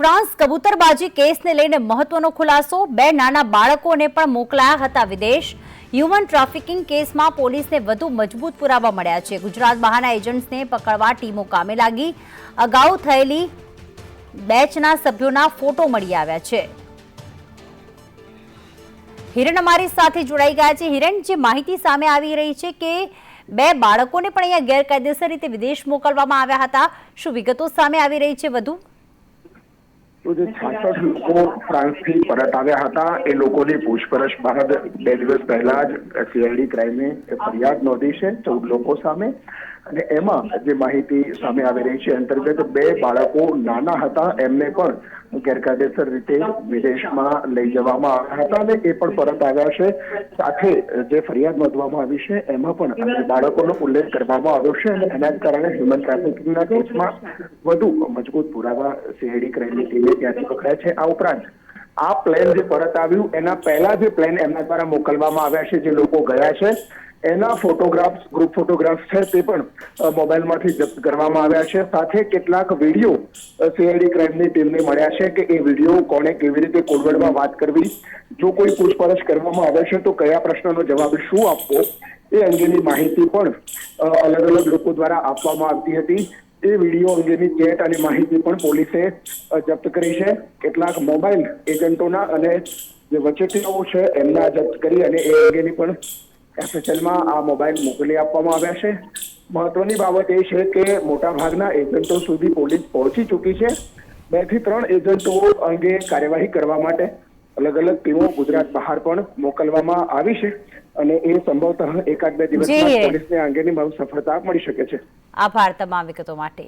France કબૂતરબાજી કેસને લઈને મહત્વનો ખુલાસો. બે નાના બાળકોને પણ મોકલાયા હતા વિદેશ. હ્યુમન ટ્રાફિકિંગ કેસમાં પોલીસને વધુ મજબૂત પુરાવા મળ્યા છે. ગુજરાત બહારના એજન્ટ્સને પકડવા ટીમો કામે લાગી. અગાઉ થયેલી બેચના સભ્યોના ફોટો મળી આવ્યા છે. હિરણ અમારી સાથે જોડાઈ ગયા છે. હિરણ, જે માહિતી સામે આવી રહી છે કે બે બાળકોને પણ અહીંયા ગેરકાયદેસર રીતે વિદેશ મોકલવામાં આવ્યા હતા. શું વિગતો સામે આવી રહી છે વધુ? તો જે છાસઠ લોકો ફ્રાન્સથી પરત આવ્યા હતા, એ લોકોની પૂછપરછ બાદ બે દિવસ પહેલા જ સીઆઈડી ક્રાઇમે ફરિયાદ નોંધી છે, ચૌદ લોકો સામે. અને એમાં જે માહિતી સામે આવી રહી છે, અંતર્ગત બે બાળકો નાના હતા, એમને પણ ગેરકાયદેસર રીતે વિદેશમાં લઈ જવામાં આવ્યા હતા અને એ પણ પરત આવ્યા છે. સાથે જે ફરિયાદ નોંધવામાં આવી છે, એમાં પણ બાળકોનો ઉલ્લેખ કરવામાં આવ્યો છે અને એના કારણે હ્યુમન ટ્રાફિકિંગના કેસમાં વધુ મજબૂત પુરાવા સીઆઈડી ક્રાઇમની ટીમે ત્યાંથી પકડ્યા છે. આ ઉપરાંત, આ પ્લેન જે પરત આવ્યું, એના પહેલા જે પ્લેન એમના દ્વારા મોકલવામાં આવ્યા છે, જે લોકો ગયા છે એના ફોટોગ્રાફ્સ, ગ્રુપ ફોટોગ્રાફ્સ છે તે પણ મોબાઈલમાંથી જપ્ત કરવામાં આવ્યા છે. સાથે કેટલાક વીડિયો સીઆઈડી ક્રાઇમની ટીમને મળ્યા છે કે એ વીડિયો કોણે કેવી રીતે કોડવર્ડમાં વાત કરવી? જો કોઈ પૂછપરછ કરવામાં આવે છે, તો કયા પ્રશ્નનો જવાબ શું આપવો? એ અંગેની માહિતી પણ અલગ અલગ લોકો દ્વારા આપવામાં આવતી હતી. એ વીડિયો અંગેની ચેટ અને માહિતી પણ પોલીસે જપ્ત કરી છે. કેટલાક મોબાઈલ એજન્ટોના અને જે વચેટીઓ છે, એમના જપ્ત કરી અને એ અંગેની પણ એફએસએલમાં આ મોબાઈલ મોકલી આપવામાં આવ્યા છે. મહત્વની બાબત એ છે કે મોટાભાગના એજન્ટો સુધી પોલીસ પહોંચી ચૂકી છે. બેથી ત્રણ એજન્ટો અંગે કાર્યવાહી કરવા માટે અલગ અલગ ટીમો ગુજરાત બહાર પણ મોકલવામાં આવી છે અને એ સંભવતઃ એકાદ બે દિવસમાં. પોલીસને અંગેની બહુ સફળતા મળી શકે છે. આભાર તમામ વિગતો માટે.